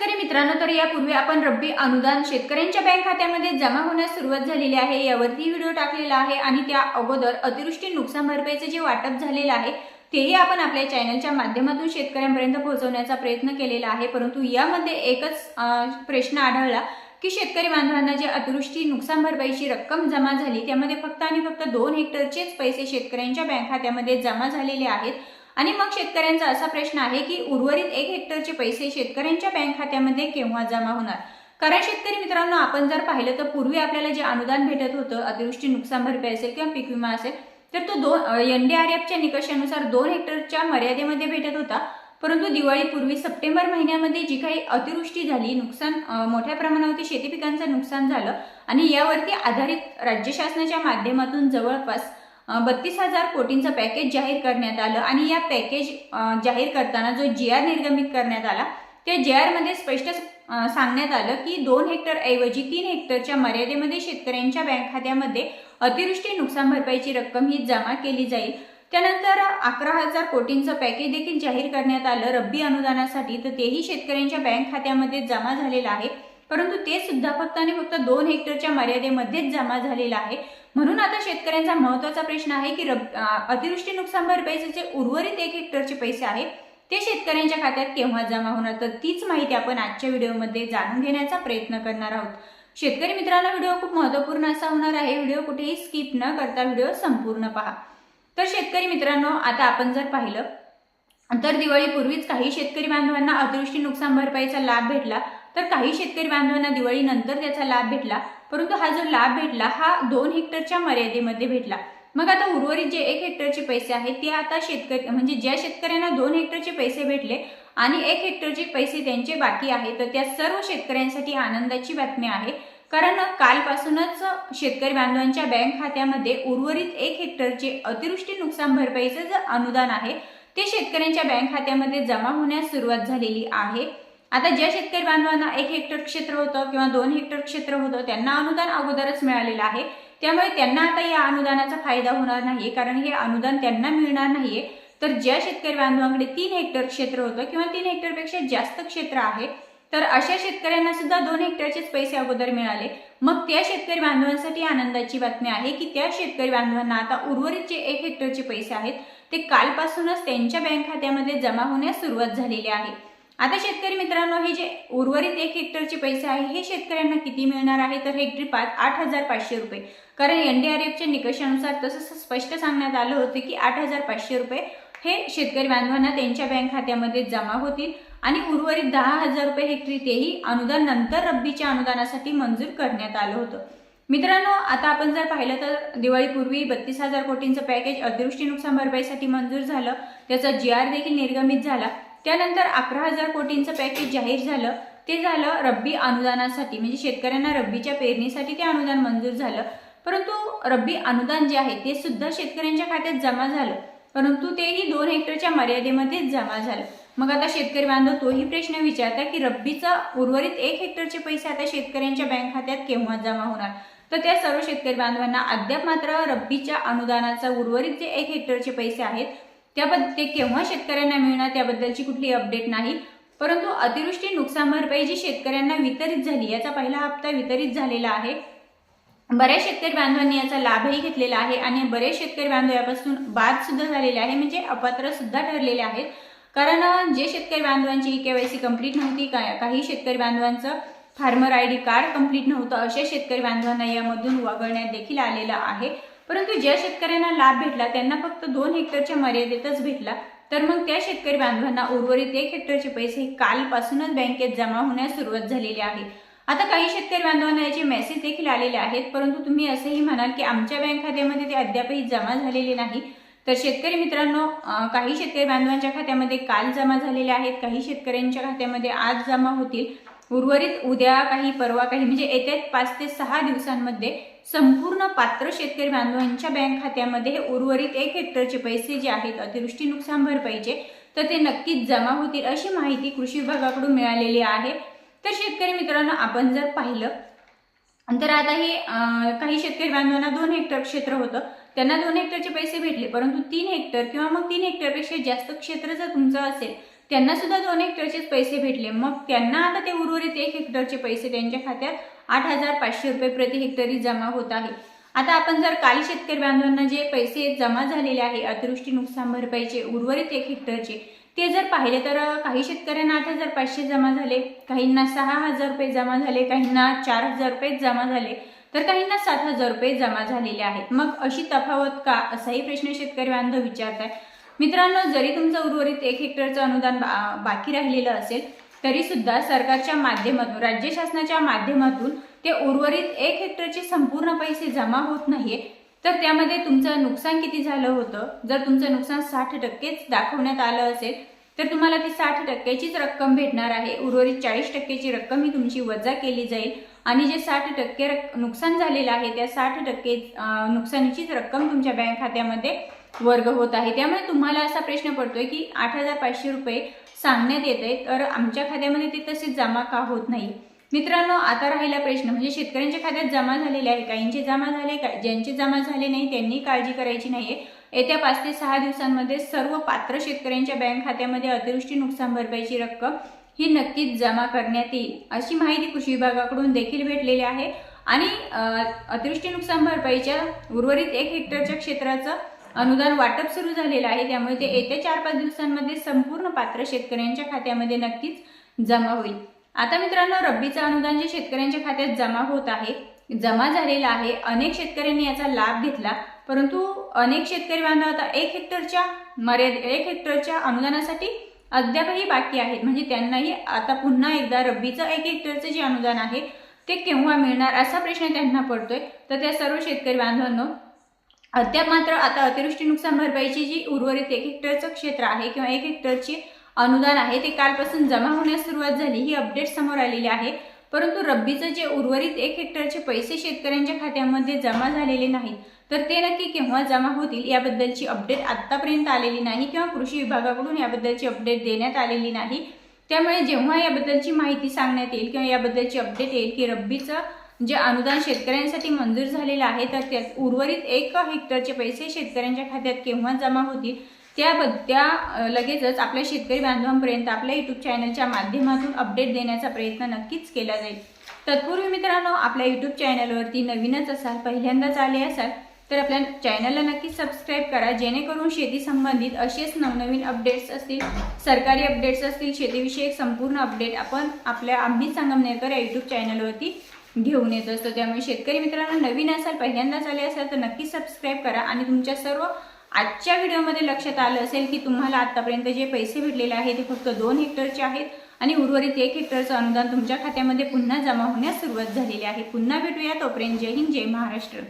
शेतकरी मित्रांनो तर यापूर्वी आपण रब्बी अनुदान शेतकऱ्यांच्या बँक खात्यामध्ये जमा होण्यास सुरुवात झालेली आहे. यावरती व्हिडिओ टाकलेला आहे आणि त्या अगोदर अतिवृष्टी नुकसान भरपाईचे जे वाटप झालेलं आहे तेही आपण आपल्या चॅनलच्या माध्यमातून शेतकऱ्यांपर्यंत पोहोचवण्याचा प्रयत्न केलेला आहे. परंतु यामध्ये एकच प्रश्न आढळला की शेतकरी बांधवांना जे अतिवृष्टी नुकसान भरपाईची रक्कम जमा झाली त्यामध्ये फक्त आणि फक्त दोन हेक्टरचेच पैसे शेतकऱ्यांच्या बँक खात्यामध्ये जमा झालेले आहेत. आणि मग शेतकऱ्यांचा असा प्रश्न आहे की उर्वरित एक हेक्टरचे पैसे शेतकऱ्यांच्या बँक खात्यामध्ये केव्हा जमा होणार? कारण शेतकरी मित्रांनो आपण जर पाहिलं तर पूर्वी आपल्याला जे अनुदान भेटत होतं अतिवृष्टी नुकसान भरपाई असेल किंवा पीक विमा असेल तर तो दोन एन डी आर एफच्या निकषानुसार दोन हेक्टरच्या मर्यादेमध्ये भेटत होता. परंतु दिवाळीपूर्वी सप्टेंबर महिन्यामध्ये जी काही अतिवृष्टी झाली नुकसान मोठ्या प्रमाणावरती शेती पिकांचं नुकसान झालं आणि यावरती आधारित राज्य शासनाच्या माध्यमातून जवळपास बत्तीस हजार कोटींचं पॅकेज जाहीर करण्यात आलं आणि या पॅकेज जाहीर करताना जो जी आर निर्गमित करण्यात आला त्या जी आरमध्ये स्पष्ट सांगण्यात आलं की दोन हेक्टर ऐवजी तीन हेक्टरच्या मर्यादेमध्ये शेतकऱ्यांच्या बँक खात्यामध्ये अतिवृष्टी नुकसान भरपाईची रक्कम ही जमा केली जाईल. त्यानंतर अकरा हजार कोटींचं पॅकेज देखील जाहीर करण्यात आलं रब्बी अनुदानासाठी तर तेही शेतकऱ्यांच्या बँक खात्यामध्ये जमा झालेलं आहे. परंतु ते सुद्धा फक्त आणि फक्त दोन हेक्टरच्या मर्यादेमध्येच जमा झालेला आहे. म्हणून आता शेतकऱ्यांचा महत्त्वाचा प्रश्न आहे की रब अतिवृष्टी नुकसान भरपाईचे जे उर्वरित एक हेक्टरचे पैसे आहेत ते शेतकऱ्यांच्या खात्यात केव्हा जमा होणार? तर तीच माहिती आपण आजच्या व्हिडिओमध्ये जाणून घेण्याचा प्रयत्न करणार आहोत. शेतकरी मित्रांनो व्हिडिओ खूप महत्त्वपूर्ण असा होणार आहे. व्हिडिओ कुठेही स्किप न करता व्हिडिओ संपूर्ण पहा. तर शेतकरी मित्रांनो आता आपण जर पाहिलं तर दिवाळीपूर्वीच काही शेतकरी बांधवांना अतिवृष्टी नुकसान भरपाईचा लाभ भेटला. तर काही शेतकरी बांधवांना दिवाळीनंतर त्याचा लाभ भेटला परंतु हा जो लाभ भेटला हा दोन हेक्टरच्या मर्यादेमध्ये भेटला. मग आता उर्वरित जे एक हेक्टरचे पैसे आहेत ते आता शेतकरी म्हणजे ज्या शेतकऱ्यांना दोन हेक्टरचे पैसे भेटले आणि एक हेक्टरचे पैसे त्यांचे बाकी आहे तर त्या सर्व शेतकऱ्यांसाठी आनंदाची बातमी आहे. कारण कालपासूनच शेतकरी बांधवांच्या बँक खात्यामध्ये उर्वरित एक हेक्टरचे अतिवृष्टी नुकसान भरपाईचं जे अनुदान आहे ते शेतकऱ्यांच्या बँक खात्यामध्ये जमा होण्यास सुरुवात झालेली आहे. आता ज्या शेतकरी बांधवांना एक हेक्टर क्षेत्र होतं किंवा दोन हेक्टर क्षेत्र होतं त्यांना अनुदान अगोदरच मिळालेलं आहे. त्यामुळे त्यांना आता या अनुदानाचा फायदा होणार नाही कारण हे अनुदान त्यांना मिळणार नाहीये. तर ज्या शेतकरी बांधवांकडे तीन हेक्टर क्षेत्र होतं किंवा तीन हेक्टरपेक्षा जास्त क्षेत्र आहे तर अशा शेतकऱ्यांना सुद्धा दोन हेक्टरचेच पैसे अगोदर मिळाले. मग त्या शेतकरी बांधवांसाठी आनंदाची बातमी आहे की त्या शेतकरी बांधवांना आता उर्वरित जे एक हेक्टरचे पैसे आहेत ते कालपासूनच त्यांच्या बँक खात्यामध्ये जमा होण्यास सुरुवात झालेली आहे. आता शेतकरी मित्रांनो हे जे उर्वरित एक हेक्टरचे पैसे आहे हे शेतकऱ्यांना किती मिळणार आहे? तर हेक्टरी पाच आठ हजार पाचशे रुपये. कारण एन डी आर एफच्या निकषानुसार तसं स्पष्ट सांगण्यात आलं होतं की आठ हजार पाचशे रुपये हे शेतकरी बांधवांना त्यांच्या बँक खात्यामध्ये जमा होतील आणि उर्वरित दहा हजार रुपये हेक्टरी तेही अनुदान नंतर रब्बीच्या अनुदानासाठी मंजूर करण्यात आलं होतं. मित्रांनो आता आपण जर पाहिलं तर दिवाळीपूर्वी बत्तीस हजार कोटींचं पॅकेज अतिवृष्टी नुकसान भरपाईसाठी मंजूर झालं. त्याचा जी आर देखील निर्गमित झाला. त्यानंतर अकरा हजार कोटींचं पॅकेज जाहीर झालं. ते झालं रब्बी अनुदानासाठी म्हणजे शेतकऱ्यांना रब्बीच्या पेरणीसाठी ते अनुदान मंजूर झालं. परंतु रब्बी अनुदान जे आहे ते सुद्धा शेतकऱ्यांच्या खात्यात जमा झालं. परंतु तेही दोन हेक्टरच्या मर्यादेमध्येच जमा झालं. मग आता शेतकरी बांधव तोही प्रश्न विचारता की रब्बीचा उर्वरित एक हेक्टरचे पैसे आता शेतकऱ्यांच्या बँक खात्यात केव्हा जमा होणार? तर त्या सर्व शेतकरी बांधवांना अद्याप मात्र रब्बीच्या अनुदानाचा उर्वरित जे एक हेक्टरचे पैसे आहेत त्याबद्दल ते केव्हा शेतकऱ्यांना मिळणार त्याबद्दलची कुठली अपडेट नाही. परंतु अतिवृष्टी नुकसान भरपाई जी शेतकऱ्यांना वितरित झाली याचा पहिला हप्ता वितरित झालेला आहे. बऱ्याच शेतकरी बांधवांनी याचा लाभही घेतलेला आहे आणि बरेच शेतकरी बांधव यापासून बाद सुद्धा झालेले आहे म्हणजे अपात्र सुद्धा ठरलेले आहेत. कारण जे शेतकरी बांधवांची के वाय सी कंप्लीट नव्हती का- काही शेतकरी बांधवांचं farmer I D card complete नव्हतं अशा शेतकरी बांधवांना यामधून वगळण्यात देखील आलेलं आहे. परंतु ज्या शेतकऱ्यांना लाभ भेटला त्यांना फक्त दोन हेक्टरच्या मर्यादेतच भेटला तर मग त्या शेतकरी बांधवांना उर्वरित एक हेक्टरचे पैसे कालपासूनच बँकेत जमा होण्यास सुरुवात झालेली आहे. आता काही शेतकरी बांधवांना याचे मेसेज देखील आलेले आहेत परंतु तुम्ही असंही म्हणाल की आमच्या बँक खात्यामध्ये ते अद्यापही जमा झालेले नाही. तर शेतकरी मित्रांनो काही शेतकरी बांधवांच्या खात्यामध्ये काल जमा झालेले आहेत काही शेतकऱ्यांच्या खात्यामध्ये आज जमा होतील. उर्वरित उद्या काही परवा काही म्हणजे येत्या पाच ते सहा दिवसांमध्ये संपूर्ण पात्र शेतकरी बांधवांच्या बँक खात्यामध्ये हे उर्वरित एक हेक्टरचे पैसे जे आहेत अतिवृष्टी नुकसान भरपाईचे तर ते नक्कीच जमा होतील अशी माहिती कृषी विभागाकडून मिळालेली आहे. तर शेतकरी मित्रांनो आपण जर पाहिलं तर आता हे काही शेतकरी बांधवांना दोन हेक्टर क्षेत्र होतं. त्यांना दोन हेक्टरचे पैसे भेटले परंतु तीन हेक्टर किंवा मग तीन हेक्टरपेक्षा जास्त क्षेत्र जर तुमचं असेल त्यांना सुद्धा दोन हेक्टरचेच पैसे भेटले. मग त्यांना आता ते उर्वरित एक हेक्टरचे पैसे त्यांच्या खात्यात आठ हजार पाचशे रुपये प्रति हेक्टरी जमा होत आहे. आता आपण जर काली शेतकरी बांधवांना जे पैसे जमा झालेले आहे अतिवृष्टी नुकसान भरपाईचे उर्वरित एक हेक्टरचे ते जर पाहिले तर काही शेतकऱ्यांना आठ हजार पाचशे जमा झाले काहींना सहा हजार रुपये जमा झाले काहींना चार हजार रुपये जमा झाले तर काहींना सात हजार रुपये जमा झालेले आहेत. मग अशी तफावत का? असाही प्रश्न शेतकरी बांधव विचारत आहे मित्रांनो जरी तुमचं उर्वरित एक हेक्टरचं अनुदान बा बाकी राहिलेलं असेल तरी सुद्धा सरकारच्या माध्यमातून राज्य शासनाच्या माध्यमातून ते उर्वरित एक हेक्टरचे संपूर्ण पैसे जमा होत नाहीये. तर त्यामध्ये तुमचं नुकसान किती झालं होतं? जर तुमचं नुकसान साठ टक्केच दाखवण्यात आलं असेल तर तुम्हाला ती साठ टक्क्याचीच रक्कम भेटणार आहे. उर्वरित चाळीस टक्क्याची रक्कम ही तुमची वजा केली जाईल. आणि जे साठ टक्के रक् नुकसान झालेलं आहे त्या साठ टक्के नुकसानीचीच रक्कम तुमच्या बँक खात्यामध्ये वर्ग होत आहे. त्यामुळे तुम्हाला असा प्रश्न पडतोय की आठ हजार पाचशे रुपये सांगण्यात येत आहे तर आमच्या खात्यामध्ये ते तसे जमा का होत नाही? मित्रांनो आता राहिला प्रश्न म्हणजे शेतकऱ्यांच्या खात्यात जमा झालेले आहे काहींचे जमा झाले का? ज्यांचे जमा झाले नाही त्यांनी काळजी करायची नाहीये. येत्या पाच ते सहा दिवसांमध्ये सर्व पात्र शेतकऱ्यांच्या बँक खात्यामध्ये अतिवृष्टी नुकसान भरपाईची रक्कम ही नक्कीच जमा करण्यात येईल अशी माहिती कृषी विभागाकडून देखील भेटलेली आहे. आणि अतिवृष्टी नुकसान भरपाईच्या उर्वरित एक हेक्टरच्या क्षेत्राचं अनुदान वाटप सुरू झालेलं आहे. त्यामुळे ते येत्या चार पाच दिवसांमध्ये संपूर्ण पात्र शेतकऱ्यांच्या खात्यामध्ये नक्कीच जमा होईल. आता मित्रांनो रब्बीचं अनुदान जे शेतकऱ्यांच्या खात्यात जमा होत आहे जमा झालेला आहे अनेक शेतकऱ्यांनी याचा लाभ घेतला परंतु अनेक शेतकरी बांधव आता एक हेक्टरच्या मर्याद एक हेक्टरच्या अनुदानासाठी अद्यापही बाकी आहेत. म्हणजे त्यांनाही आता पुन्हा एकदा रब्बीचं एक हेक्टरचं जे अनुदान आहे ते केव्हा मिळणार असा प्रश्न त्यांना पडतोय. तर त्या सर्व शेतकरी बांधवांनो अद्याप मात्र आता अतिवृष्टी नुकसान भरपाईची जी उर्वरित एक हेक्टरचं क्षेत्र आहे किंवा एक हेक्टरचे अनुदान आहे ते कालपासून जमा होण्यास सुरुवात झाली ही अपडेट समोर आलेली आहे. परंतु रब्बीचं जे उर्वरित एक हेक्टरचे पैसे शेतकऱ्यांच्या खात्यामध्ये जमा झालेले नाहीत तर ते नक्की केव्हा जमा होतील याबद्दलची अपडेट आत्तापर्यंत आलेली नाही किंवा कृषी विभागाकडून याबद्दलची अपडेट देण्यात आलेली नाही. त्यामुळे जेव्हा याबद्दलची माहिती सांगण्यात येईल किंवा याबद्दलची अपडेट येईल की रब्बीचं जे अनुदान शेतकऱ्यांसाठी मंजूर झालेलं आहे तर त्यात उर्वरित एक हेक्टरचे पैसे शेतकऱ्यांच्या खात्यात केव्हा जमा होतील त्याबद्द त्या लगेचच आपल्या शेतकरी बांधवांपर्यंत आपल्या यूट्यूब चॅनलच्या माध्यमातून अपडेट देण्याचा प्रयत्न नक्कीच केला जाईल. तत्पूर्वी मित्रांनो आपल्या यूट्यूब चॅनलवरती नवीनच असाल पहिल्यांदाच आले असाल तर आपल्या चॅनलला नक्कीच सबस्क्राईब करा जेणेकरून शेती संबंधित असेच नवनवीन अपडेट्स असतील सरकारी अपडेट्स असतील शेतीविषयक संपूर्ण अपडेट आपण आपल्या आम्ही संगमनेरकर या यूट्यूब चॅनलवरती घेऊन येत. असतो त्यामुळे शेतकरी मित्रांनो नवीन असाल पहिल्यांदाच आले असाल तर नक्की सबस्क्राईब करा आणि तुमच्या सर्व आजच्या व्हिडिओमध्ये लक्षात आलं असेल की तुम्हाला आतापर्यंत जे पैसे भेटलेले आहेत ते फक्त दोन हेक्टरचे आहेत आणि उर्वरित एक हेक्टरचं अनुदान तुमच्या खात्यामध्ये पुन्हा जमा होण्यास सुरुवात झालेली आहे. पुन्हा भेटूया. तोपर्यंत जय हिंद जय महाराष्ट्र.